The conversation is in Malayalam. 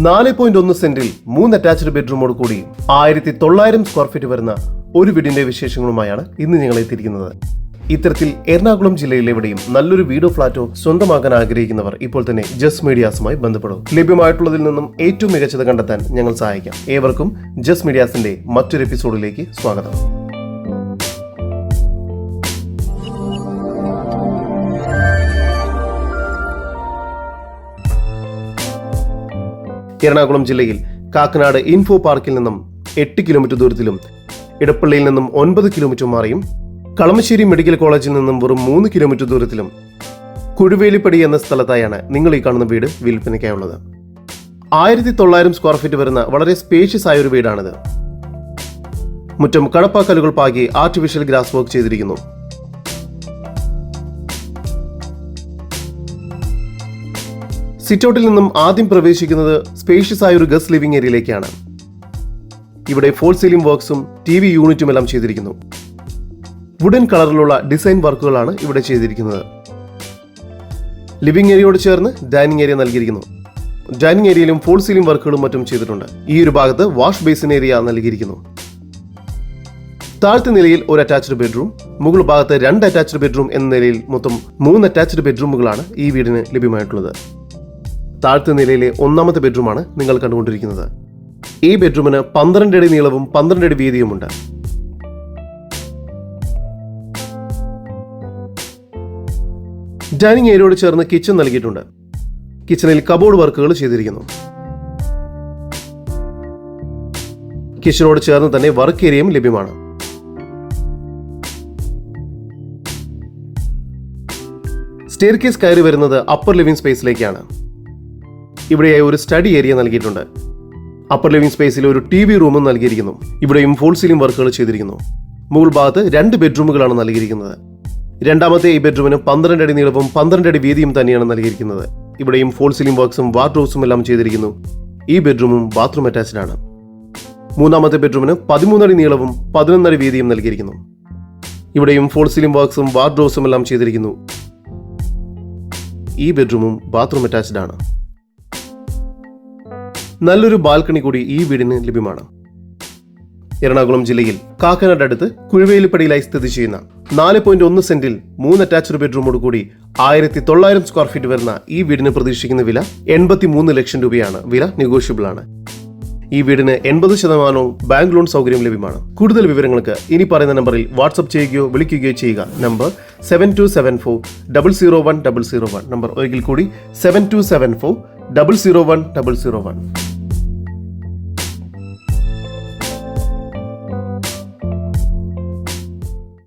നാല് പോയിന്റ് ഒന്ന് സെന്റിൽ മൂന്ന് അറ്റാച്ച്ഡ് ബെഡ്റൂമോട് കൂടി ആയിരത്തി തൊള്ളായിരം സ്ക്വയർ ഫീറ്റ് വരുന്ന ഒരു വീടിന്റെ വിശേഷങ്ങളുമായാണ് ഇന്ന് ഞങ്ങൾ എത്തിയിരിക്കുന്നത്. ഇത്തരത്തിൽ എറണാകുളം ജില്ലയിലെവിടെയും നല്ലൊരു വീടോ ഫ്ളാറ്റോ സ്വന്തമാക്കാൻ ആഗ്രഹിക്കുന്നവർ ഇപ്പോൾ തന്നെ ജസ് മീഡിയാസുമായി ബന്ധപ്പെടും. ലഭ്യമായിട്ടുള്ളതിൽ നിന്നും ഏറ്റവും മികച്ചത് കണ്ടെത്താൻ ഞങ്ങൾ സഹായിക്കാം. ഏവർക്കും ജസ് മീഡിയാസിന്റെ മറ്റൊരു എപ്പിസോഡിലേക്ക് സ്വാഗതം. എറണാകുളം ജില്ലയിൽ കാക്കനാട് ഇൻഫോ പാർക്കിൽ നിന്നും എട്ട് കിലോമീറ്റർ ദൂരത്തിലും ഇടപ്പള്ളിയിൽ നിന്നും ഒൻപത് കിലോമീറ്റർ മാറിയും കളമശ്ശേരി മെഡിക്കൽ കോളേജിൽ നിന്നും വെറും മൂന്ന് കിലോമീറ്റർ ദൂരത്തിലും കുഴുവേലിപ്പടി എന്ന സ്ഥലത്തായാണ് നിങ്ങൾ ഈ കാണുന്ന വീട് വിൽപ്പനയ്ക്കായുള്ളത്. ആയിരത്തി തൊള്ളായിരം സ്ക്വയർ ഫീറ്റ് വരുന്ന വളരെ സ്പേഷ്യസ് ആയ ഒരു വീടാണിത്. മുറ്റം കടപ്പാക്കലുകൾ പാകി ആർട്ടിഫിഷ്യൽ ഗ്രാസ് വർക്ക് ചെയ്തിരിക്കുന്നു. സിറ്റൗട്ടിൽ നിന്നും ആദ്യം പ്രവേശിക്കുന്നത് സ്പേഷ്യസ് ആയ ഒരു ഗസ് ലിവിംഗ് ഏരിയയിലേക്കാണ് ഇവിടെ ഫോൾ സീലിംഗ് വർക്ക്സും ടി വി യൂണിറ്റും എല്ലാം ചെയ്തിരിക്കുന്നു. വുഡൻ കളറിലുള്ള ഡിസൈൻ വർക്കുകളാണ് ഇവിടെ ചെയ്തിരിക്കുന്നത്. ലിവിംഗ് ഏരിയയോട് ചേർന്ന് ഡൈനിങ് ഏരിയ നൽകിയിരിക്കുന്നു. ഡൈനിങ് ഏരിയയിലും ഫോൾ സീലിംഗ് വർക്കുകളും മറ്റും ചെയ്തിട്ടുണ്ട്. ഈ ഒരു ഭാഗത്ത് വാഷ് ബേസിൻ ഏരിയ നൽകിയിരിക്കുന്നു. താഴത്തെ നിലയിൽ ഒരു അറ്റാച്ച്ഡ് ബെഡ്റൂം മുകൾ ഭാഗത്ത് രണ്ട് അറ്റാച്ച്ഡ് ബെഡ്റൂം എന്ന നിലയിൽ മൊത്തം മൂന്ന് അറ്റാച്ച്ഡ് ബെഡ്റൂമുകളാണ് ഈ വീടിന് ലഭ്യമായിട്ടുള്ളത്. താഴത്തെ നിലയിലെ ഒന്നാമത്തെ ബെഡ്റൂമാണ് നിങ്ങൾ കണ്ടുകൊണ്ടിരിക്കുന്നത്. ഈ ബെഡ്റൂമിന് പന്ത്രണ്ട് അടി നീളവും പന്ത്രണ്ട് അടി വീതിയുമുണ്ട്. ഡൈനിങ് ഏരിയയോട് ചേർന്ന് കിച്ചൺ നൽകിയിട്ടുണ്ട്. കിച്ചണിൽ കബോർഡ് വർക്കുകൾ ചെയ്തിരിക്കുന്നു. കിച്ചനോട് ചേർന്ന് തന്നെ വർക്ക് ഏരിയയും ലഭ്യമാണ്. സ്റ്റെയർ കേസ് കയറി വരുന്നത് അപ്പർ ലിവിംഗ് സ്പേസിലേക്കാണ്. ഇവിടെയായി ഒരു സ്റ്റഡി ഏരിയ നൽകിയിട്ടുണ്ട്. അപ്പർ ലിവിംഗ് സ്പേസിൽ ഒരു ടി വി റൂമും നൽകിയിരിക്കുന്നു. ഇവിടെയും ഫോൾ സീലിംഗ് വർക്കുകൾ ചെയ്തിരിക്കുന്നു. മുകൾ ഭാഗത്ത് രണ്ട് ബെഡ്റൂമുകളാണ് നൽകിയിരിക്കുന്നത്. രണ്ടാമത്തെ ഈ ബെഡ്റൂമിന് പന്ത്രണ്ട് അടി നീളവും പന്ത്രണ്ട് അടി വീതിയും തന്നെയാണ് നൽകിയിരിക്കുന്നത്. ഇവിടെയും ഫോൾ സീലിംഗ് വർക്ക്സും വാർഡ്രോബ്സും എല്ലാം ചെയ്തിരിക്കുന്നു. ഈ ബെഡ്റൂമും ബാത്റൂം അറ്റാച്ച്ഡ് ആണ്. മൂന്നാമത്തെ ബെഡ്റൂമിന് പതിമൂന്നടി നീളവും പതിനൊന്നടി വീതിയും നൽകിയിരിക്കുന്നു. ഇവിടെയും ഫോൾ സീലിംഗ് വർക്ക്സും വാർഡ്രോബ്സും എല്ലാം ചെയ്തിരിക്കുന്നു. ഈ ബെഡ്റൂമും ബാത്റൂം അറ്റാച്ച്ഡ് ആണ്. നല്ലൊരു ബാൽക്കണി കൂടി ഈ വീടിന് ലഭ്യമാണ്. എറണാകുളം ജില്ലയിൽ കാക്കനാട് അടുത്ത് കുഴുവേലിപ്പടിയിലായി സ്ഥിതി ചെയ്യുന്ന നാല് പോയിന്റ് ഒന്ന് സെന്റിൽ മൂന്ന് അറ്റാച്ച്ഡ് ബെഡ്റൂമോട് കൂടി ആയിരത്തി തൊള്ളായിരം സ്ക്വയർ ഫീറ്റ് വരുന്ന ഈ വീടിന് പ്രതീക്ഷിക്കുന്ന വില എൺപത്തി മൂന്ന് ലക്ഷം രൂപയാണ്. വില നെഗോഷ്യബിൾ ആണ്. ഈ വീടിന് എൺപത് ശതമാനവും ബാങ്ക് ലോൺ സൗകര്യം ലഭ്യമാണ്. കൂടുതൽ വിവരങ്ങൾക്ക് ഇനി പറയുന്ന നമ്പറിൽ വാട്സ്ആപ്പ് ചെയ്യുകയോ വിളിക്കുകയോ ചെയ്യുക. Number seven two seven four double zero one double zero one number ഒരിക്കൽ കൂടി seven two seven four double zero one double zero one